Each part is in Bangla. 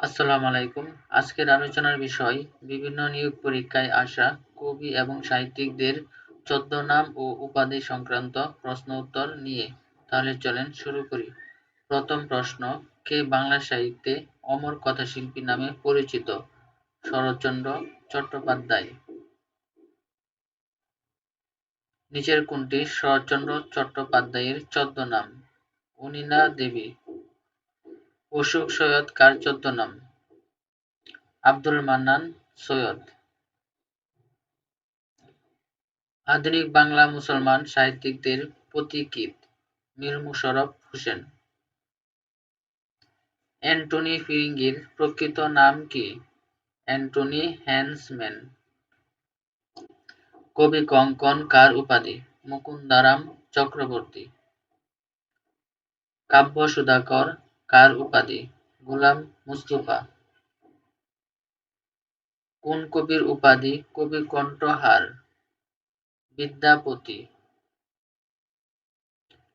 আসসালামু আলাইকুম। আজকের আলোচনার বিষয়, বিভিন্ন নিয়োগ পরীক্ষায় আসা কবি এবং সাহিত্যিকদের ছদ্মনাম ও উপাধি সংক্রান্ত প্রশ্ন উত্তর নিয়ে। তাহলে চলেন শুরু করি। প্রথম প্রশ্ন, কে বাংলা সাহিত্যে অমর কথাশিল্পী নামে পরিচিত? শরৎচন্দ্র চট্টোপাধ্যায়। নিচের কোনটি? শরৎচন্দ্র চট্টোপাধ্যায়ের ছদ্মনাম অনিনা দেবী। অশোক সৈয়দ কার ছদ্মনাম আব্দুল মান্নান সৈয়দ। আধুনিক বাংলা মুসলমান সাহিত্যিকদের পথিকৃৎ মীর মুশাররফ হোসেন। অ্যান্টনি ফিরিঙ্গির প্রকৃত নাম কি? Antony Hansman. কবি কঙ্কন কার উপাধি? মুকুন্দারাম চক্রবর্তী। কাব্য সুধাকর কার উপাধি? গোলাম মুস্তফা। কোন কবির উপাধি? কবি কণ্ঠহার। বিদ্যাপতি।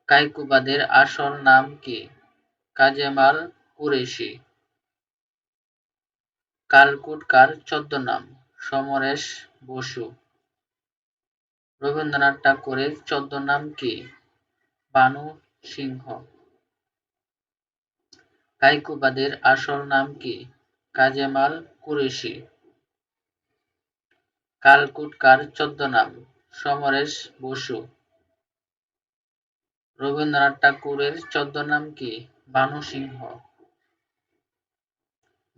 কাইকুবাদের আসল নাম কি? কাজেমাল কুরেশি। কালকুট কার ছদ্মনাম? সমরেশ বসু। রবীন্দ্রনাথ ঠাকুরের ছদ্মনাম কি? বানু সিংহ। কাইকুবাদের আসল নাম কি? কাজেমাল কুরেশি। কালকুটকার ছদ্মনাম সমরেশ বসু। রবীন্দ্রনাথ ঠাকুরের ছদ্মনাম কি? বানু সিংহ।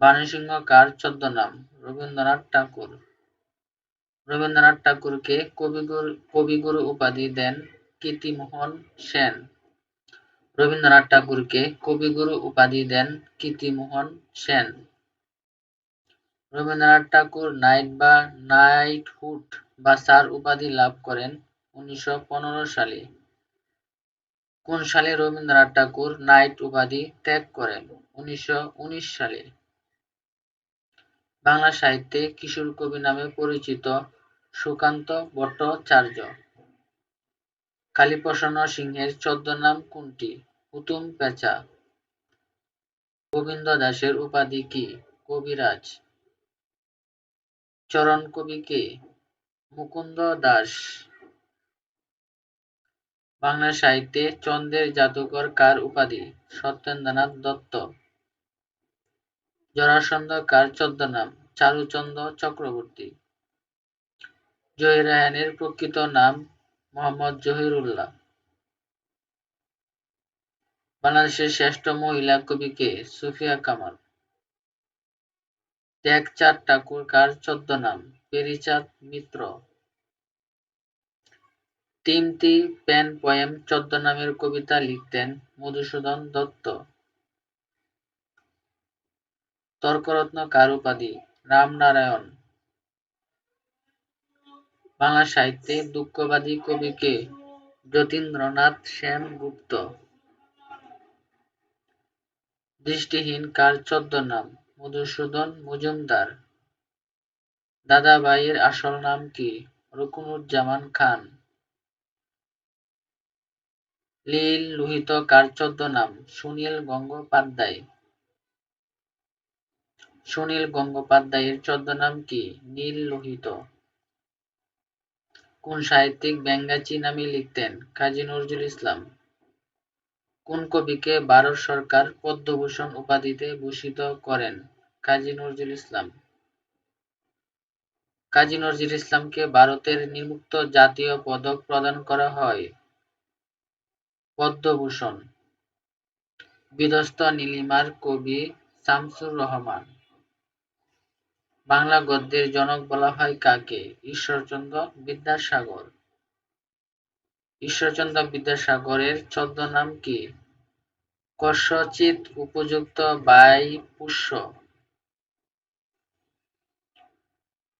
বানু সিংহ কার ছদ্মনাম রবীন্দ্রনাথ ঠাকুর। রবীন্দ্রনাথ ঠাকুরকে কবিগুরু কবিগুরু উপাধি দেন কীর্তিমোহন সেন। রবীন্দ্রনাথ ঠাকুরকে কবিগুরু উপাধি দেন কীর্তিমোহন সেন। রবীন্দ্রনাথ ঠাকুর নাইট বা নাইটহুড বা স্যার উপাধি লাভ করেন উনিশশো সালে। কোন সালে রবীন্দ্রনাথ ঠাকুর নাইট উপাধি ত্যাগ করেন? উনিশশো উনিশ সালে। বাংলা সাহিত্যে কিশোর কবি নামে পরিচিত সুকান্ত ভট্টাচার্য। কালীপ্রসন্ন সিংহের ছদ্মনাম কোনটি? হুতুম পেঁচা গোবিন্দ দাসের উপাধি কি? কবিরাজ। চরণ কবি কে? মুকুন্দ দাস। বাংলা সাহিত্যে চন্দ্রের জাদুকর কার উপাধি? সত্যেন্দ্রনাথ দত্ত। জরাসন্ধ কার ছদ্মনাম? চারুচন্দ্র চক্রবর্তী। জহির রায়হানের প্রকৃত নাম মোহাম্মদ জহিরুল্লাহ। বাংলাদেশের শ্রেষ্ঠ মহিলা কবি কে সুফিয়া কামাল। ত্যাগচাঁদ ঠাকুর কার ছদ্মনাম পেরিচাঁদ মিত্র। তিমতি পেন পয়েম ছদ্মনামের কবিতা লিখতেন মধুসূদন দত্ত। তর্করত্ন কার উপাধি রামনারায়ণ। বাংলা সাহিত্যে দুঃখবাদী কবি কে যতীন্দ্রনাথ সেনগুপ্ত। দৃষ্টিহীন কার ছদ্মনাম মধুসূদন মজুমদার। দাদাভাইয়ের আসল নাম কি? রুকনুজ্জামান খান। লীল লোহিত কার ছদ্মনাম সুনীল গঙ্গোপাধ্যায়। সুনীল গঙ্গোপাধ্যায়ের ছদ্মনাম কি? নীল লোহিত। কোন সাহিত্যিক ব্যঙ্গাচি নামে লিখতেন? কাজী নজরুল ইসলাম। কোন কবিকে ভারত সরকার পদ্মভূষণ উপাধিতে ভূষিত করেন? কাজী নজরুল ইসলাম। কাজী নজরুল ইসলামকে ভারতের নির্মুক্ত জাতীয় পদক প্রদান করা হয়। পদ্মভূষণ। বিধ্বস্ত নীলিমার কবি শামসুর রহমান। বাংলা গদ্যের জনক বলা হয় কাকে? ঈশ্বরচন্দ্র বিদ্যাসাগর। ঈশ্বরচন্দ্র বিদ্যাসাগরের ছদ্মনাম কি? কস্যচিৎ উপযুক্ত বাই পুষ্য।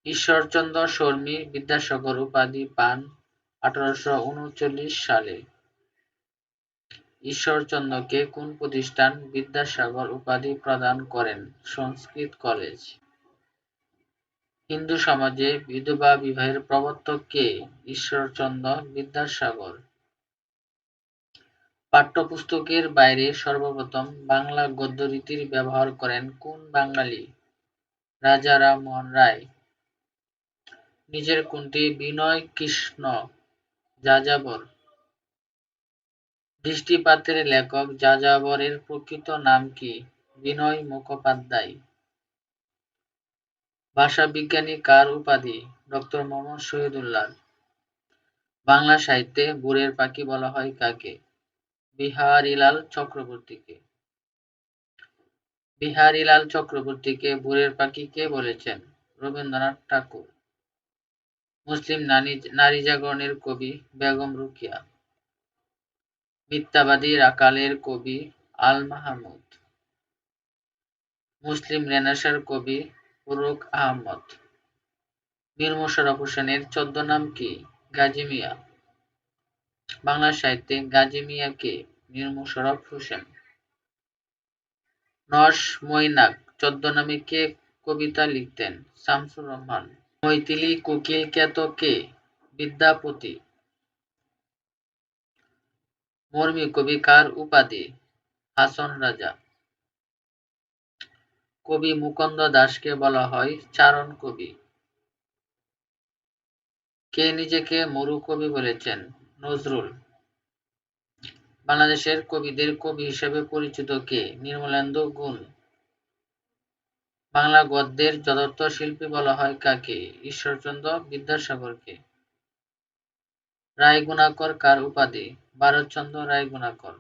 ঈশ্বরচন্দ্র শর্মী বিদ্যাসাগর উপাধি পান আঠারোশো উনচল্লিশ সালে। ঈশ্বরচন্দ্রকে কোন প্রতিষ্ঠান বিদ্যাসাগর উপাধি প্রদান করেন? সংস্কৃত কলেজ। হিন্দু সমাজে বিধবা বিবাহের প্রবর্তক কে? ঈশ্বরচন্দ্র বিদ্যাসাগর। পাঠ্যপুস্তকের বাইরে সর্বপ্রথম বাংলা গদ্যরীতির ব্যবহার করেন কোন বাঙালি? রাজা রামমোহন রায়। নিজের কোনটি? বিনয় কৃষ্ণ যাযাবর। দৃষ্টিপাতের লেখক যাযাবরের প্রকৃত নাম কি? বিনয় মুখোপাধ্যায়। ভাষাবিজ্ঞানী কার উপাধি? ডক্টর মোহাম্মদ শহীদুল্লাহ। বাংলা সাহিত্যে বুড়ের পাখি বলা হয় কাকে? বিহারীলাল চক্রবর্তীকে। বিহারীলাল চক্রবর্তীকে বুড়ের পাখি কে বলেছেন? রবীন্দ্রনাথ ঠাকুর। মুসলিম নারী জাগরণের কবি বেগম রুকিয়া। মিথ্যাবাদী রাকালের কবি আল মাহমুদ। মুসলিম রেনেসার কবি ফরুক আহমদ। মীর মোশাররফ হোসেনের ছদ্মনাম কি? গাজী মিয়া। বাংলা সাহিত্যে গাজী মিয়া কে? মীর মোশাররফ হোসেন। নস মৈনাক ছদ্মনামে কে কবিতা লিখতেন? শামসুর রহমান। মৈথিলি কোকিল খ্যাত কে? বিদ্যাপতি। মর্মী কবি কার উপাধি? হাসন রাজা। কবি মুকুন্দ দাসকে বলা হয় চারণ কবি। কে নিজেকে মরু কবি বলেছেন? নজরুল। বাংলাদেশের কবিদের কবি হিসেবে পরিচিত কে? নির্মলেন্দু গুণ। বাংলা গদ্যের যথার্থ শিল্পী বলা হয় কাকে? ঈশ্বরচন্দ্র বিদ্যাসাগরকে রায় গুণাকর কার উপাধি? ভারতচন্দ্র রায় গুণাকর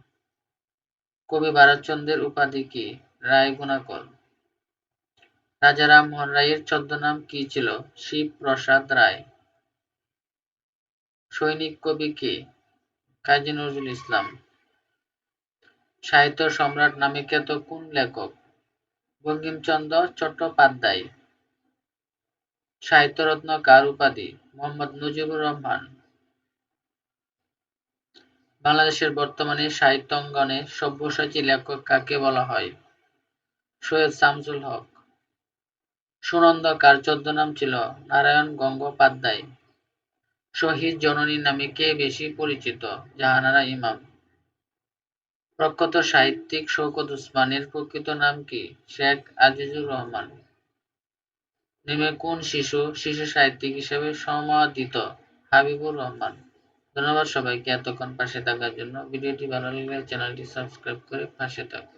কবি ভারতচন্দ্রের উপাধি কি? রায় গুণাকর রাজা রামমোহন রায়ের ছদ্মনাম কি ছিল? শিব প্রসাদ রায়। সৈনিক কবি কে? কাজী নজরুল ইসলাম। সাহিত্য সম্রাট নামে খ্যাত কোন লেখক? বঙ্কিমচন্দ্র চট্টোপাধ্যায়। সাহিত্যরত্ন কার উপাধি? মোহাম্মদ মুজিবুর রহমান। বাংলাদেশের বর্তমানে সাহিত্যাঙ্গনে সব্যসাচী লেখক কাকে বলা হয়? সৈয়দ শামসুল হক। সুনন্দ কার ছদ্মনাম ছিল নারায়ণ গঙ্গোপাধ্যায়। শহীদ জননী নামে কে বেশি পরিচিত? জাহানারা ইমাম। প্রখ্যাত সাহিত্যিক শওকত উসমানের প্রকৃত নাম কি? শেখ আজিজুর রহমান। নিমে কোন শিশু? শিশু সাহিত্যিক হিসেবে সমাদিত হাবিবুর রহমান। ধন্যবাদ সবাইকে এতক্ষণ পাশে থাকার জন্য। ভিডিওটি ভালো লাগলে চ্যানেলটি সাবস্ক্রাইব করে পাশে থাকুন।